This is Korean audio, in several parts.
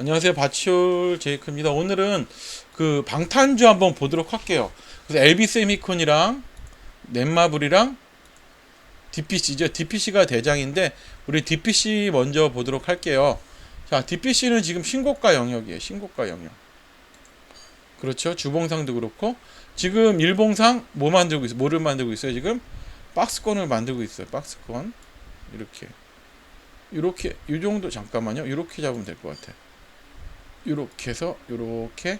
안녕하세요. 바치올 제이크입니다. 오늘은 그 방탄주 한번 보도록 할게요. 그래서 LB 세미콘이랑 넷마블이랑 DPC죠. DPC가 대장인데 우리 DPC 먼저 보도록 할게요. 자, DPC는 지금 신고가 영역이에요. 신고가 영역. 그렇죠. 주봉상도 그렇고 지금 일봉상 뭐 만들고 있어요? 뭐를 만들고 있어요? 지금 박스권을 만들고 있어요. 박스권 이렇게 이렇게 이 정도 잠깐만요. 이렇게 잡으면 될 것 같아. 이렇게 해서 이렇게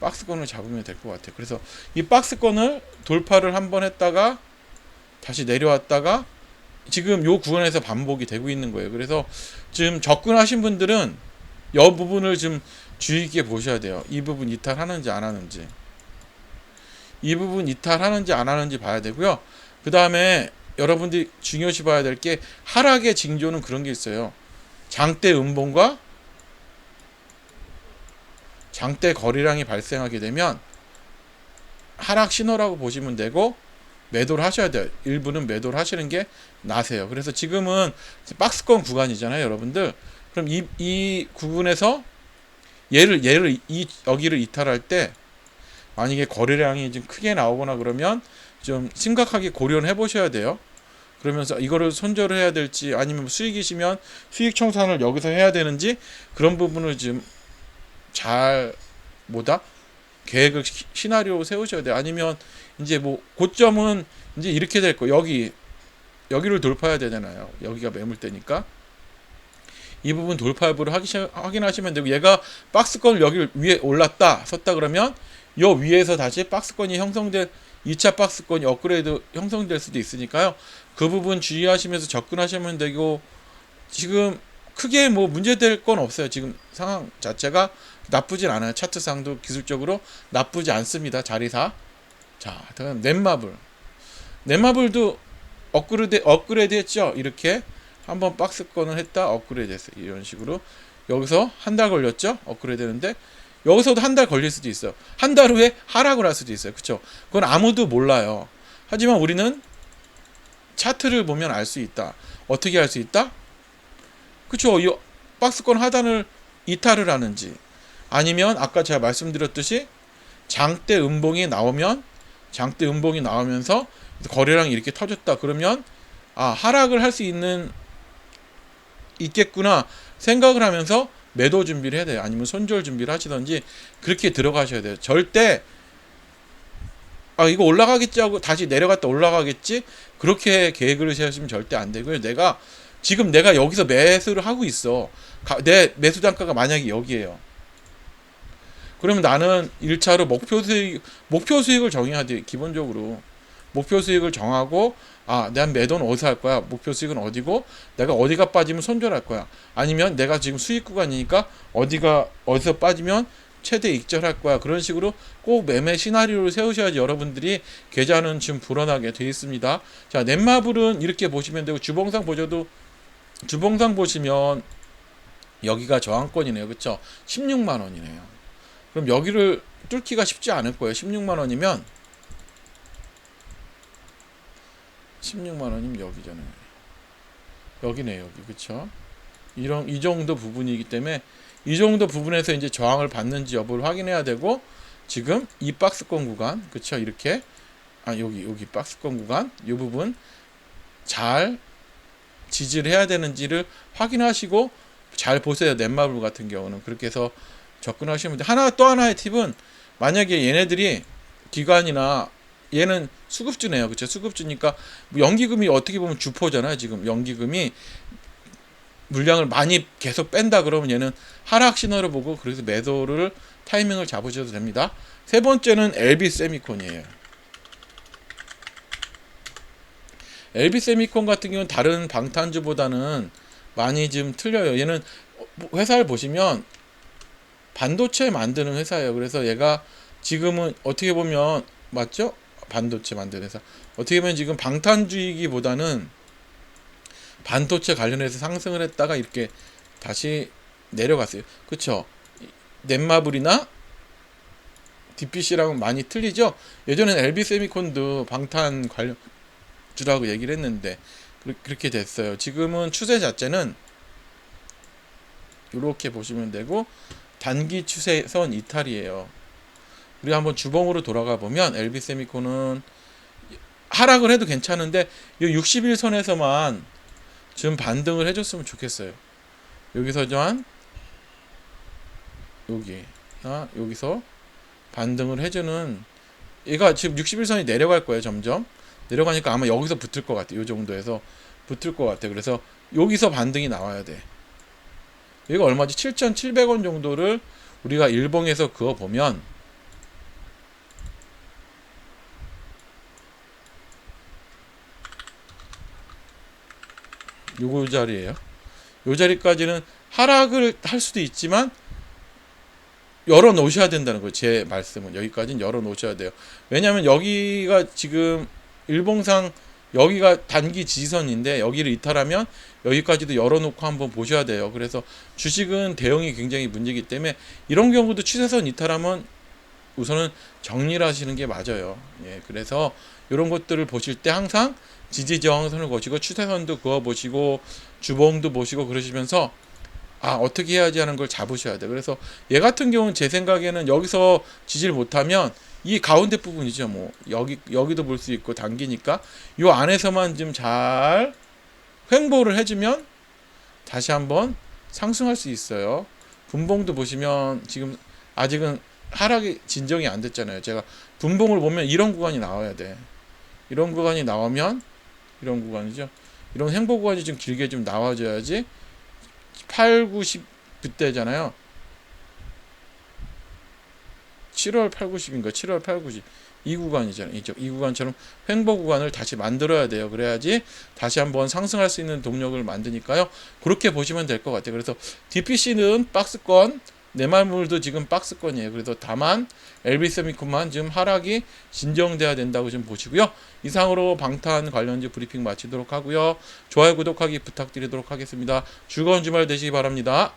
박스권을 잡으면 될 것 같아요. 그래서 이 박스권을 돌파를 한번 했다가 다시 내려왔다가 지금 요 구간에서 반복이 되고 있는 거예요. 그래서 지금 접근하신 분들은 이 부분을 좀 주의 깊게 보셔야 돼요. 이 부분 이탈하는지 안 하는지. 이 부분 이탈하는지 안 하는지 봐야 되고요. 그 다음에 여러분들이 중요시 봐야 될 게 하락의 징조는 그런 게 있어요. 장대 음봉과 장대 거리량이 발생하게 되면 하락 신호라고 보시면 되고 매도를 하셔야 돼요. 일부는 매도를 하시는 게 나세요. 그래서 지금은 박스권 구간이잖아요, 여러분들. 그럼 이, 이 구분에서 얘를 얘를 이 여기를 이탈할 때 만약에 거래량이 좀 크게 나오거나 그러면 좀 심각하게 고려를 해보셔야 돼요. 그러면서 이거를 손절을 해야 될지 아니면 수익이시면 수익 청산을 여기서 해야 되는지 그런 부분을 좀 잘 뭐다 계획을 시- 시나리오 세우셔야 돼요. 아니면 이제 뭐 고점은 이제 이렇게 될 거. 여기 여기를 돌파해야 되잖아요. 여기가 매물대니까 이 부분 돌파 여부를 확인- 확인하시면 되고 얘가 박스권을 여기 위에 올랐다 섰다 그러면 요 위에서 다시 박스권이 형성될 2차 박스권이 업그레이드 형성될 수도 있으니까요. 그 부분 주의하시면서 접근하시면 되고 지금 크게 뭐 문제될 건 없어요. 지금 상황 자체가 나쁘진 않아요. 차트상도 기술적으로 나쁘지 않습니다. 자리사. 자, 다음 넷마블. 넷마블도 업그레이드 업그레이드 했죠. 이렇게 한번 박스권을 했다 업그레이드 했어요. 이런 식으로 여기서 한 달 걸렸죠. 업그레이드 되는데 여기서도 한 달 걸릴 수도 있어요. 한 달 후에 하락을 할 수도 있어요. 그렇죠? 그건 아무도 몰라요. 하지만 우리는 차트를 보면 알 수 있다. 어떻게 알 수 있다? 그렇죠. 이 박스권 하단을 이탈을 하는지 아니면 아까 제가 말씀드렸듯이 장대 음봉이 나오면 장대 음봉이 나오면서 거래량이 이렇게 터졌다. 그러면 아 하락을 할 수 있는 있겠구나 생각을 하면서 매도 준비를 해야 돼요. 아니면 손절 준비를 하시던지 그렇게 들어가셔야 돼요. 절대 아 이거 올라가겠지 하고 다시 내려갔다 올라가겠지 그렇게 계획을 세우시면 절대 안 되고요. 내가 지금 내가 여기서 매수를 하고 있어. 가- 내 매수 단가가 만약에 여기에요. 그러면 나는 1차로 목표 수익 목표 수익을 정해야 돼. 기본적으로 목표 수익을 정하고 아, 난 매도는 어디서 할 거야? 목표 수익은 어디고 내가 어디가 빠지면 손절할 거야. 아니면 내가 지금 수익 구간이니까 어디가 어디서 빠지면 최대 익절할 거야. 그런 식으로 꼭 매매 시나리오를 세우셔야지 여러분들이 계좌는 지금 불어나게 돼 있습니다. 자, 넷마블은 이렇게 보시면 되고 주봉상 보셔도 주봉상 보시면 여기가 저항권이네요. 그렇죠? 16만 원이네요. 그럼 여기를 뚫기가 쉽지 않을 거예요. 16만 원이면 16만 원이면 여기잖아요. 여기네 여기 그쵸? 이런 이 정도 부분이기 때문에 이 정도 부분에서 이제 저항을 받는지 여부를 확인해야 되고 지금 이 박스권 구간 그쵸? 이렇게 아 여기 여기 박스권 구간 이 부분 잘 지지를 해야 되는지를 확인하시고 잘 보세요. 넷마블 같은 경우는 그렇게 해서 접근하시면 돼. 하나 또 하나의 팁은 만약에 얘네들이 기관이나 얘는 수급주네요. 그렇죠? 수급주니까 뭐 연기금이 어떻게 보면 주포잖아요. 지금 연기금이 물량을 많이 계속 뺀다 그러면 얘는 하락 신호를 보고 그래서 매도를 타이밍을 잡으셔도 됩니다. 세 번째는 LB 세미콘이에요. LB 세미콘 같은 경우는 다른 방탄주보다는 많이 좀 틀려요. 얘는 회사를 보시면 반도체 만드는 회사예요. 그래서 얘가 지금은 어떻게 보면 맞죠? 반도체 만드는 회사. 어떻게 보면 지금 방탄주의기보다는 반도체 관련해서 상승을 했다가 이렇게 다시 내려갔어요. 그쵸? 넷마블이나 DPC랑은 많이 틀리죠? 예전엔 LB 세미콘도 방탄 관련 주라고 얘기를 했는데 그렇게 됐어요. 지금은 추세 자체는 이렇게 보시면 되고 단기 추세선 이탈이에요. 우리 한번 주봉으로 돌아가 보면 LB 세미콘은 하락을 해도 괜찮은데 이 61선에서만 좀 반등을 해줬으면 좋겠어요. 여기서 한 여기나 여기서 반등을 해주는 얘가 지금 61선이 내려갈 거예요 점점 내려가니까 아마 여기서 붙을 것 같아 요 정도에서 붙을 것 같아 그래서 여기서 반등이 나와야 돼 얘가 얼마지 7,700원 정도를 우리가 일봉에서 그어 보면 요거 자리에요 요 자리까지는 하락을 할 수도 있지만 열어 놓으셔야 된다는 거예요. 제 말씀은 여기까지는 열어 놓으셔야 돼요. 왜냐하면 여기가 지금 일봉상 여기가 단기 지지선인데 여기를 이탈하면 여기까지도 열어놓고 한번 보셔야 돼요. 그래서 주식은 대응이 굉장히 문제이기 때문에 이런 경우도 추세선 이탈하면 우선은 정리를 하시는 게 맞아요. 예, 그래서 이런 것들을 보실 때 항상 지지 저항선을 거시고 추세선도 그어 보시고 주봉도 보시고 그러시면서 아 어떻게 해야지 하는 걸 잡으셔야 돼. 그래서 얘 같은 경우는 제 생각에는 여기서 지지를 못하면 이 가운데 부분이죠. 뭐 여기 여기도 볼 수 있고 당기니까 요 안에서만 좀 잘 횡보를 해주면 다시 한번 상승할 수 있어요. 분봉도 보시면 지금 아직은 하락이 진정이 안 됐잖아요. 제가 분봉을 보면 이런 구간이 나와야 돼. 이런 구간이 나오면 이런 구간이죠. 이런 행보 구간이 좀 길게 좀 나와줘야지 8, 9, 10 그때잖아요. 7월 8, 90인가 7월 8, 90. 이 구간이잖아요. 이쪽 이 구간처럼 횡보 구간을 다시 만들어야 돼요. 그래야지 다시 한번 상승할 수 있는 동력을 만드니까요. 그렇게 보시면 될 것 같아요. 그래서 DPC는 박스권 내말물도 지금 박스권이에요. 그래서 다만 LB세미콘만 지금 하락이 진정돼야 된다고 좀 보시고요. 이상으로 방탄 관련주 브리핑 마치도록 하고요. 좋아요, 구독하기 부탁드리도록 하겠습니다. 즐거운 주말 되시기 바랍니다.